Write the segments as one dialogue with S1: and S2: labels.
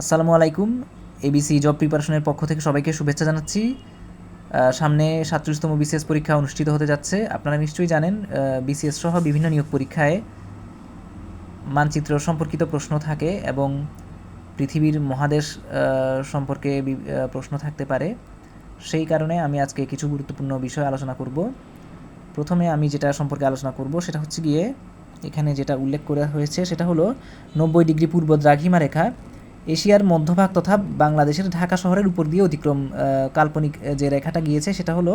S1: আসসালামু আলাইকুম ABC job প্রিপারেশনের পক্ষ থেকে সবাইকে শুভেচ্ছা জানাচ্ছি। সামনে সাতত্রিশতম বিসিএস পরীক্ষা অনুষ্ঠিত হতে যাচ্ছে। আপনারা নিশ্চয়ই জানেন বিসিএস সহ বিভিন্ন নিয়োগ পরীক্ষায় মানচিত্র সম্পর্কিত প্রশ্ন থাকে এবং পৃথিবীর মহাদেশ সম্পর্কে প্রশ্ন থাকতে পারে। সেই কারণে আমি আজকে কিছু গুরুত্বপূর্ণ বিষয় আলোচনা করব। প্রথমে আমি যেটা সম্পর্কে আলোচনা করব সেটা হচ্ছে গিয়ে এখানে যেটা উল্লেখ করা হয়েছে সেটা হলো নব্বই ডিগ্রি পূর্ব দ্রাঘিমা রেখা এশিয়ার মধ্যভাগ তথা বাংলাদেশের ঢাকা শহরের উপর দিয়ে অতিক্রম কাল্পনিক যে রেখাটা গিয়েছে সেটা হলো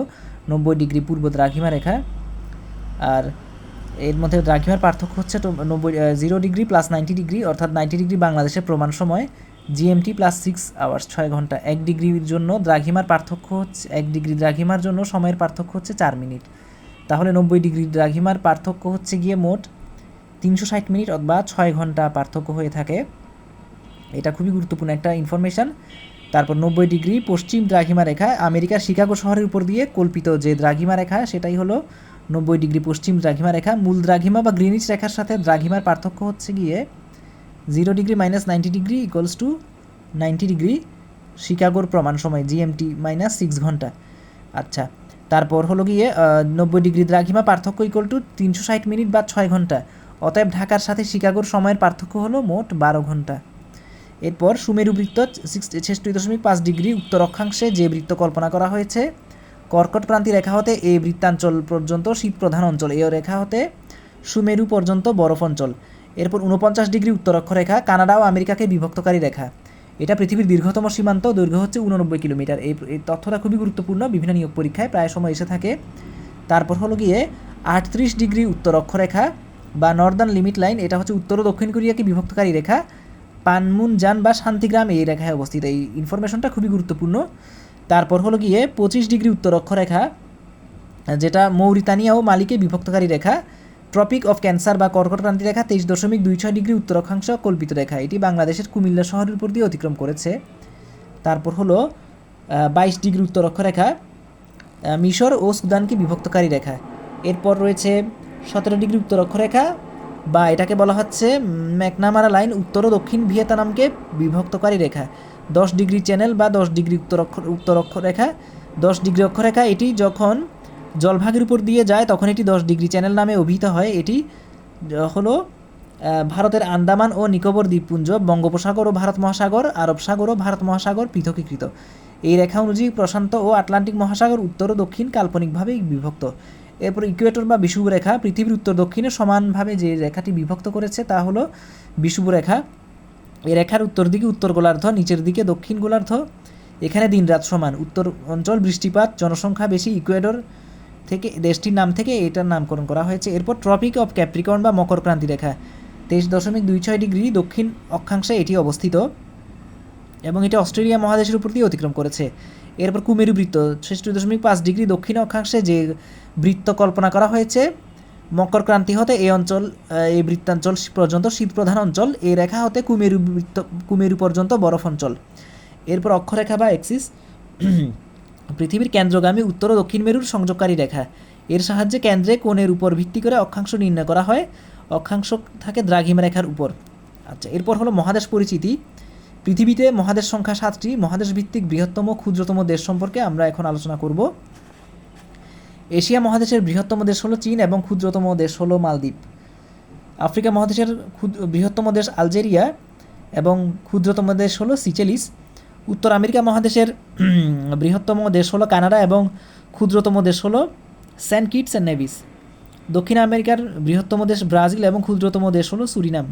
S1: নব্বই ডিগ্রি পূর্ব দ্রাঘিমা রেখা। আর এর মধ্যে দ্রাঘিমার পার্থক্য হচ্ছে নব্বই zero degree plus ninety degree, অর্থাৎ নাইনটি ডিগ্রি বাংলাদেশের প্রমাণ সময়। জিএমটি প্লাস সিক্স আওয়ার্স ছয় ঘণ্টা। এক ডিগ্রির জন্য দ্রাঘিমার পার্থক্য হচ্ছে, এক ডিগ্রি দ্রাঘিমার জন্য সময়ের পার্থক্য হচ্ছে চার মিনিট। তাহলে নব্বই ডিগ্রি দ্রাঘিমার পার্থক্য হচ্ছে গিয়ে মোট তিনশো ষাট মিনিট অথবা ছয় ঘণ্টা পার্থক্য হয়ে থাকে। এটা খুবই গুরুত্বপূর্ণ একটা ইনফরমেশান তারপর নব্বই ডিগ্রি পশ্চিম দ্রাঘিমা রেখা আমেরিকার শিকাগো শহরের উপর দিয়ে কল্পিত যে দ্রাঘিমা রেখা, সেটাই হলো নব্বই ডিগ্রি পশ্চিম দ্রাঘিমা রেখা। মূল দ্রাঘিমা বা গ্রিনিচ রেখার সাথে দ্রাঘিমার পার্থক্য হচ্ছে গিয়ে zero degree minus ninety degree equals to ninety degree শিকাগোর প্রমাণ সময় জিএমটি মাইনাস সিক্স ঘণ্টা। আচ্ছা তারপর হলো গিয়ে নব্বই ডিগ্রি দ্রাঘিমা পার্থক্য ইকুয়াল টু তিনশো ষাট মিনিট বা ছয় ঘণ্টা। অতএব ঢাকার সাথে শিকাগোর সময়ের পার্থক্য হলো মোট বারো ঘণ্টা। এরপর সুমেরু বৃত্ত ছেষট্টি দশমিক পাঁচ ডিগ্রি উত্তর অক্ষাংশে যে বৃত্ত কল্পনা করা হয়েছে। কর্কট ক্রান্তি রেখা হতে এই বৃত্তাঞ্চল পর্যন্ত শীত প্রধান অঞ্চল। এই রেখা হতে সুমেরু পর্যন্ত বরফ অঞ্চল। এরপর উনপঞ্চাশ ডিগ্রি উত্তর অক্ষরেখা, কানাডা ও আমেরিকাকে বিভক্তকারী রেখা। এটা পৃথিবীর দীর্ঘতম সীমান্ত, দৈর্ঘ্য হচ্ছে উননব্বই কিলোমিটার। এই এই তথ্যটা খুবই গুরুত্বপূর্ণ, বিভিন্ন নিয়োগ পরীক্ষায় প্রায় সময় এসে থাকে। তারপর হলো গিয়ে আটত্রিশ ডিগ্রি উত্তর অক্ষরেখা বা নর্দার্ন লিমিট লাইন, এটা হচ্ছে উত্তর ও দক্ষিণ কোরিয়াকে বিভক্তকারী রেখা। পানমুনজান বা শান্তিগ্রাম এই রেখায় অবস্থিত। এই ইনফরমেশনটা খুবই গুরুত্বপূর্ণ। তারপর হলো গিয়ে পঁচিশ ডিগ্রি উত্তর অক্ষরেখা, যেটা মৌরিতানিয়া ও মালিকে বিভক্তকারী রেখা। ট্রপিক অফ ক্যান্সার বা কর্কট ক্রান্তি রেখা তেইশ দশমিক দুই ছয় ডিগ্রি উত্তর অক্ষাংশ কল্পিত রেখা। এটি বাংলাদেশের কুমিল্লা শহরের উপর দিয়ে অতিক্রম করেছে। তারপর হলো বাইশ ডিগ্রি উত্তর অক্ষরেখা মিশর ও সুদানকে বিভক্তকারী রেখা। এরপর রয়েছে সতেরো ডিগ্রি উত্তর অক্ষরেখা বা এটাকে বলা হচ্ছে ম্যাকনামারা লাইন উত্তর ও দক্ষিণ ভিয়েতনামকে বিভক্তকারী রেখা। দশ ডিগ্রি চ্যানেল বা দশ ডিগ্রি উত্তর অক্ষর উত্তর অক্ষরেখা। দশ ডিগ্রি অক্ষরেখা এটি যখন জলভাগের উপর দিয়ে যায়, তখন এটি দশ ডিগ্রি চ্যানেল নামে অভিহিত হয়। এটি হলো ভারতের আন্দামান ও নিকোবর দ্বীপপুঞ্জ, বঙ্গোপসাগর ও ভারত মহাসাগর, আরব সাগর ও ভারত মহাসাগর পৃথকীকৃত। এই রেখা অনুযায়ী প্রশান্ত ও আটলান্টিক মহাসাগর উত্তর ও দক্ষিণ কাল্পনিকভাবে বিভক্ত। এরপর ইকুয়েটর বা বিষুব রেখা, পৃথিবীর উত্তর দক্ষিণে সমানভাবে যে রেখাটি বিভক্ত করেছে তা হলো বিষুব রেখা। এই রেখার উত্তর দিকে উত্তর গোলার্ধ, নিচের দিকে দক্ষিণ গোলার্ধ। এখানে দিনরাত সমান, উত্তর অঞ্চল বৃষ্টিপাত, জনসংখ্যা বেশি, ইকুয়েডর থেকে, দেশটির নাম থেকে এটার নামকরণ করা হয়েছে। এরপর ট্রপিক অফ ক্যাপ্রিকন বা মকর ক্রান্তি রেখা। তেইশ দশমিক দুই ছয় ডিগ্রি দক্ষিণ অক্ষাংশে এটি অবস্থিত এবং এটি অস্ট্রেলিয়া মহাদেশের উপর দিয়ে অতিক্রম করেছে। এরপর কুমেরু বৃত্ত, ছেষট্টি দশমিক পাঁচ ডিগ্রি দক্ষিণ অক্ষাংশে যে বৃত্ত কল্পনা করা হয়েছে, মকর ক্রান্তি হতে এই অঞ্চল এই বৃত্তাঞ্চল পর্যন্ত শীতপ্রধান অঞ্চল এই রেখা হতে কুমেরু বৃত্ত, কুমেরু পর্যন্ত বরফ অঞ্চল। এরপর অক্ষরেখা বা এক্সিস, পৃথিবীর কেন্দ্রগামী উত্তর ও দক্ষিণ মেরুর সংযোগকারী রেখা। এর সাহায্যে কেন্দ্রে কোণের উপর ভিত্তি করে অক্ষাংশ নির্ণয় করা হয়। অক্ষাংশ থাকে দ্রাঘিমা রেখার উপর। আচ্ছা এরপর হলো মহাদেশ পরিচিতি। পৃথিবীতে মহাদেশ সংখ্যা সাতটি, মহাদেশ ভিত্তিক বৃহত্তম, ক্ষুদ্রতম দেশ সম্পর্কে আমরা এখন আলোচনা করব। এশিয়া মহাদেশের বৃহত্তম দেশ হলো চীন এবং ক্ষুদ্রতম দেশ হলো মালদ্বীপ। আফ্রিকা মহাদেশের বৃহত্তম দেশ আলজেরিয়া এবং ক্ষুদ্রতম দেশ হলো সিচেলিস। উত্তর আমেরিকা মহাদেশের বৃহত্তম দেশ হলো কানাডা এবং ক্ষুদ্রতম দেশ হলো সেন্ট কিটস অ্যান্ড নেভিস। দক্ষিণ আমেরিকার বৃহত্তম দেশ ব্রাজিল এবং ক্ষুদ্রতম দেশ হলো সুরিনাম।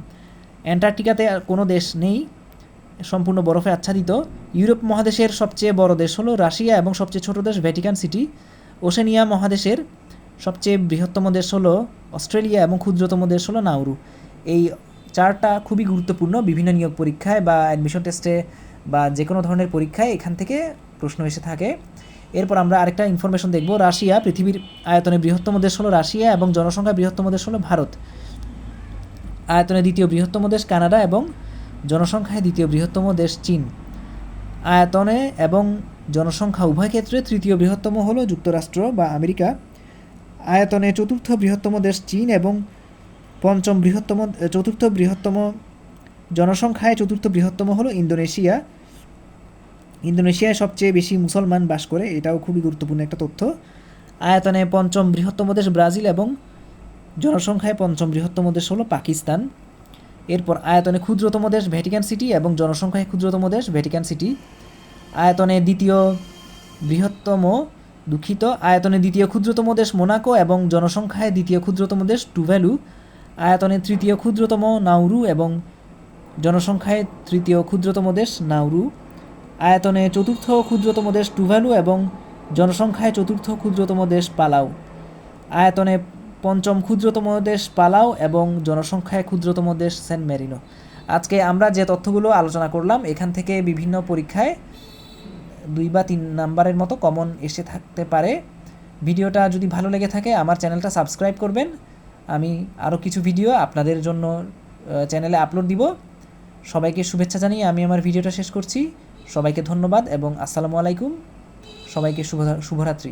S1: অ্যান্টার্কটিকাতে কোনো দেশ নেই। সম্পূর্ণ বরফে আচ্ছাদিত। ইউরোপ মহাদেশের সবচেয়ে বড় দেশ হলো রাশিয়া এবং সবচেয়ে ছোট দেশ ভ্যাটিকান সিটি। ওশেনিয়া মহাদেশের সবচেয়ে বৃহত্তম দেশ হলো অস্ট্রেলিয়া এবং ক্ষুদ্রতম দেশ হলো নাউরু। এই চারটা খুবই গুরুত্বপূর্ণ বিভিন্ন নিয়োগ পরীক্ষায় বা অ্যাডমিশন টেস্টে বা যে কোনো ধরনের পরীক্ষায় এখান থেকে প্রশ্ন এসে থাকে। এরপর আমরা আরেকটা ইনফরমেশন দেখব, রাশিয়া পৃথিবীর আয়তনে বৃহত্তম দেশ হলো রাশিয়া এবং জনসংখ্যা বৃহত্তম দেশ হলো ভারত। আয়তনে দ্বিতীয় বৃহত্তম দেশ কানাডা এবং জনসংখ্যায় দ্বিতীয় বৃহত্তম দেশ চীন। আয়তনে এবং জনসংখ্যা উভয় ক্ষেত্রে তৃতীয় বৃহত্তম হলো যুক্তরাষ্ট্র বা আমেরিকা। আয়তনে চতুর্থ বৃহত্তম দেশ চীন এবং পঞ্চম বৃহত্তম, চতুর্থ বৃহত্তম জনসংখ্যায় চতুর্থ বৃহত্তম হলো ইন্দোনেশিয়া। ইন্দোনেশিয়ায় সবচেয়ে বেশি মুসলমান বাস করে, এটাও খুবই গুরুত্বপূর্ণ একটা তথ্য। আয়তনে পঞ্চম বৃহত্তম দেশ ব্রাজিল এবং জনসংখ্যায় পঞ্চম বৃহত্তম দেশ হলো পাকিস্তান। এরপর আয়তনে ক্ষুদ্রতম দেশ ভ্যাটিকান সিটি এবং জনসংখ্যায় ক্ষুদ্রতম দেশ ভ্যাটিকান সিটি। আয়তনে দ্বিতীয় বৃহত্তম দুঃখিত, আয়তনে দ্বিতীয় ক্ষুদ্রতম দেশ মোনাকো এবং জনসংখ্যায় দ্বিতীয় ক্ষুদ্রতম দেশ টুভ্যালু আয়তনে তৃতীয় ক্ষুদ্রতম নাউরু এবং জনসংখ্যায় তৃতীয় ক্ষুদ্রতম দেশ নাউরু আয়তনে চতুর্থ ক্ষুদ্রতম দেশ টুভ্যালু এবং জনসংখ্যায় চতুর্থ ক্ষুদ্রতম দেশ পালাউ আয়তনে পঞ্চম ক্ষুদ্রতম দেশ পালাও এবং জনসংখ্যায় ক্ষুদ্রতম দেশ সেন্ট মেরিনো। আজকে আমরা যে তথ্যগুলো আলোচনা করলাম, এখান থেকে বিভিন্ন পরীক্ষায় দুই বা তিন নাম্বারের মতো কমন এসে থাকতে পারে। ভিডিওটা যদি ভালো লেগে থাকে, আমার চ্যানেলটা সাবস্ক্রাইব করবেন। আমি আরও কিছু ভিডিও আপনাদের জন্য চ্যানেলে আপলোড দিব। সবাইকে শুভেচ্ছা জানিয়ে আমি আমার ভিডিওটা শেষ করছি। সবাইকে ধন্যবাদ এবং আসসালামু আলাইকুম। সবাইকে শুভ শুভরাত্রি।